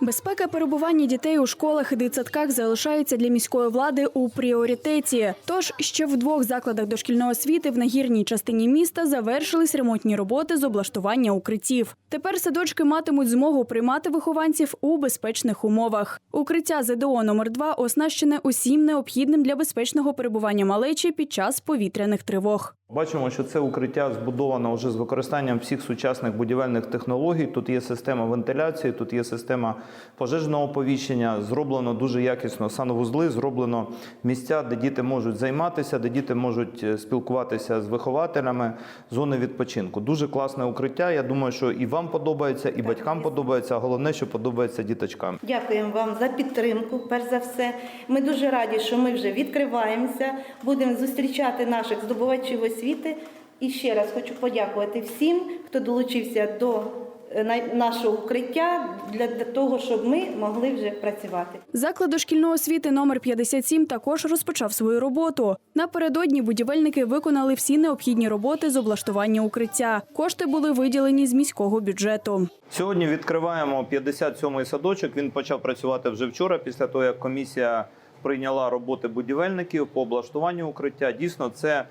Безпека перебування дітей у школах і дитсадках залишається для міської влади у пріоритеті. Тож ще в двох закладах дошкільної освіти в нагірній частині міста завершились ремонтні роботи з облаштування укриттів. Тепер садочки матимуть змогу приймати вихованців у безпечних умовах. Укриття ЗДО номер 2 оснащене усім необхідним для безпечного перебування малечі під час повітряних тривог. Бачимо, що це укриття збудовано вже з використанням всіх сучасних будівельних технологій. Тут є система вентиляції, тут є система пожежного оповіщення. Зроблено дуже якісно санвузли, зроблено місця, де діти можуть займатися, де діти можуть е, спілкуватися з вихователями, зони відпочинку. Дуже класне укриття. Я думаю, що і вам подобається, і батькам подобається. а Головне, що подобається діточкам. Дякуємо вам за підтримку. Перш за все, ми дуже раді, що ми вже відкриваємося, будемо зустрічати наших здобувачів освіти. І ще раз хочу подякувати всім, хто долучився до е, нашого укриття для для того, щоб ми могли вже працювати. Заклад дошкільної освіти номер 57 також розпочав свою роботу. Напередодні будівельники виконали всі необхідні роботи з облаштування укриття. Кошти були виділені з міського бюджету. Сьогодні відкриваємо 57-й садочок. Він почав працювати вже вчора, після того як комісія прийняла роботи будівельників по облаштуванню укриття. Дійсно, це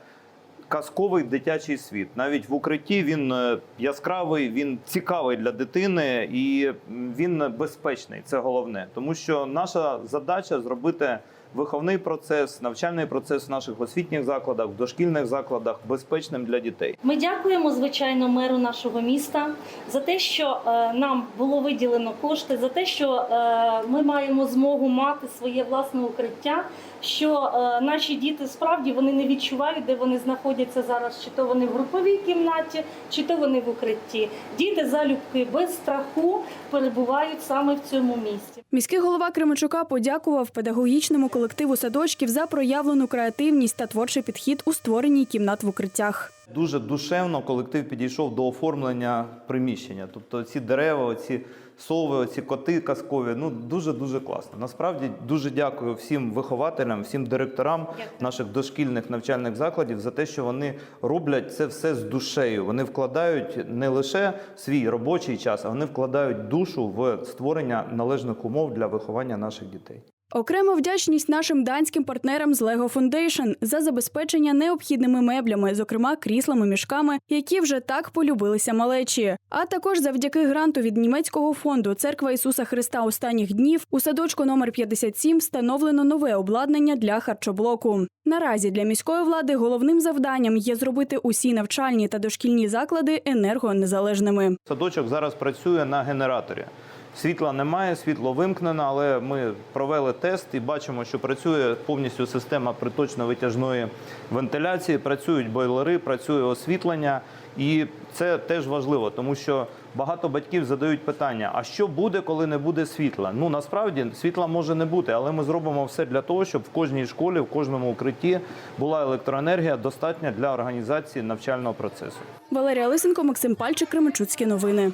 казковий дитячий світ. Навіть в укритті він е, яскравий, він цікавий для дитини і він безпечний. Це головне, тому що наша задача зробити. Виховний процес, навчальний процес в наших освітніх закладах, в дошкільних закладах безпечним для дітей. Ми дякуємо звичайно меру нашого міста за те, що е, нам було виділено кошти, за те, що е, ми маємо змогу мати своє власне укриття. Що наші діти справді вони не відчувають, де вони знаходяться зараз, чи то вони в груповій кімнаті, чи то вони в укритті. Діти залюбки без страху перебувають саме в цьому місці. Міський голова Кременчука подякував педагогічному колективу садочків за проявлену креативність та творчий підхід у створенні кімнат в укриттях. Дуже душевно колектив підійшов до оформлення приміщення. Тобто ці дерева, ці сови, ці коти казкові. Ну дуже дуже класно. Насправді дуже дякую всім вихователям, всім директорам наших дошкільних навчальних закладів за те, що вони роблять це все з душею. Вони вкладають не лише свій робочий час, а вони вкладають душу в створення належних умов для виховання наших дітей. Окрема вдячність нашим данським партнерам з Lego Foundation за забезпечення необхідними меблями, зокрема кріслами, мішками, які вже так полюбилися малечі. А також завдяки гранту від німецького фонду Церква Ісуса Христа останніх днів у садочку номер 57 встановлено нове обладнання для харчоблоку. Наразі для міської влади головним завданням є зробити усі навчальні та дошкільні заклади енергонезалежними. Садочок зараз працює на генераторі. Світла немає, світло вимкнено, але ми провели тест і бачимо, що працює повністю система приточно-витяжної вентиляції, працюють бойлери, працює освітлення. І це теж важливо, тому що багато батьків задають питання: а що буде, коли не буде світла? Ну насправді світла може не бути, але ми зробимо все для того, щоб в кожній школі, в кожному укритті була електроенергія достатня для організації навчального процесу. Валерія Лисенко, Максим Пальчик, Кременчуцькі новини.